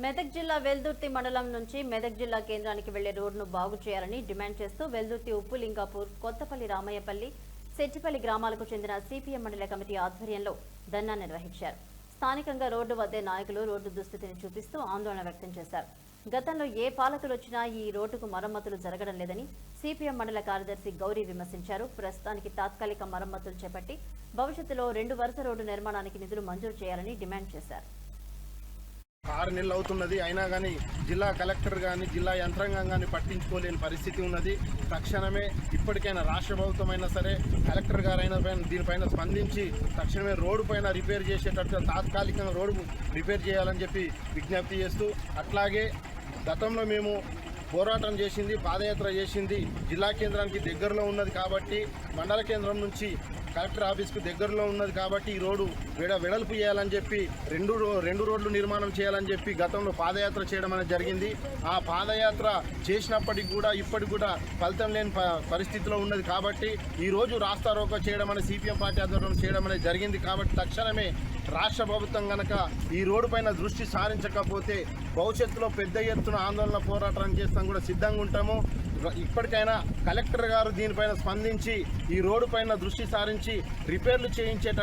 మెదక్ జిల్లా వెల్దుర్తి మండలం నుంచి మెదక్ జిల్లా కేంద్రానికి వెళ్ళే రోడ్డును బాగు చేయాలని డిమాండ్ చేస్తూ వెల్దుర్తి ఉప్పు లింగాపూర్ కొత్తపల్లి రామయ్యపల్లి సెట్టిపల్లి గ్రామాలకు చెందిన సిపిఎం మండల కమిటీ ఆధ్వర్యంలో ధర్నా నిర్వహించారు. స్థానికంగా రోడ్డు వద్దే నాయకులు రోడ్డు దుస్థితిని చూపిస్తూ ఆందోళన వ్యక్తం చేశారు. గతంలో ఏ పాలకులు వచ్చినా ఈ రోడ్డుకు మరమ్మతులు జరగడం లేదని సిపిఎం మండల కార్యదర్శి గౌరీ విమర్శించారు. ప్రస్తుతానికి తాత్కాలిక మరమ్మతులు చేపట్టి భవిష్యత్తులో రెండు వరుస రోడ్డు నిర్మాణానికి నిధులు మంజూరు చేయాలని డిమాండ్ చేశారు. ఆరు నెలలు అవుతున్నది. అయినా కానీ జిల్లా కలెక్టర్ కానీ జిల్లా యంత్రాంగం కానీ పట్టించుకోలేని పరిస్థితి ఉన్నది. తక్షణమే ఇప్పటికైనా రాష్ట్ర ప్రభుత్వం అయినా సరే కలెక్టర్ గారైనా పైన దీనిపైన స్పందించి తక్షణమే రోడ్డు పైన రిపేర్ చేసేటట్టు తాత్కాలికంగా రోడ్డు రిపేర్ చేయాలని చెప్పి విజ్ఞప్తి చేస్తూ అట్లాగే గతంలో మేము పోరాటం చేసింది పాదయాత్ర చేసింది జిల్లా కేంద్రానికి దగ్గరలో ఉన్నది కాబట్టి మండల కేంద్రం నుంచి కలెక్టర్ ఆఫీస్కు దగ్గరలో ఉన్నది కాబట్టి ఈ రోడ్డు విడ వెడల్పు చేయాలని చెప్పి రెండు రో- రెండు రోడ్లు నిర్మాణం చేయాలని చెప్పి గతంలో పాదయాత్ర చేయడం అనేది జరిగింది. ఆ పాదయాత్ర చేసినప్పటికి కూడా ఇప్పటికి కూడా ఫలితం లేని ప- పరిస్థితిలో ఉన్నది కాబట్టి ఈరోజు రాస్తా రోకో చేయడం అనేది సిపిఎం పార్టీ ఆధ్వర్యంలో చేయడం అనేది జరిగింది కాబట్టి తక్షణమే రాష్ట్ర ప్రభుత్వం కనుక ఈ రోడ్డు పైన దృష్టి సారించకపోతే భవిష్యత్తులో పెద్ద ఎత్తున ఆందోళన పోరాటం చేస్తాం కూడా సిద్ధంగా ఉంటాము. ఇప్పటికైనా కలెక్టర్ గారు దీనిపైన స్పందించి ఈ రోడ్డు పైన దృష్టి సారించి రిపేర్లు చేయించేట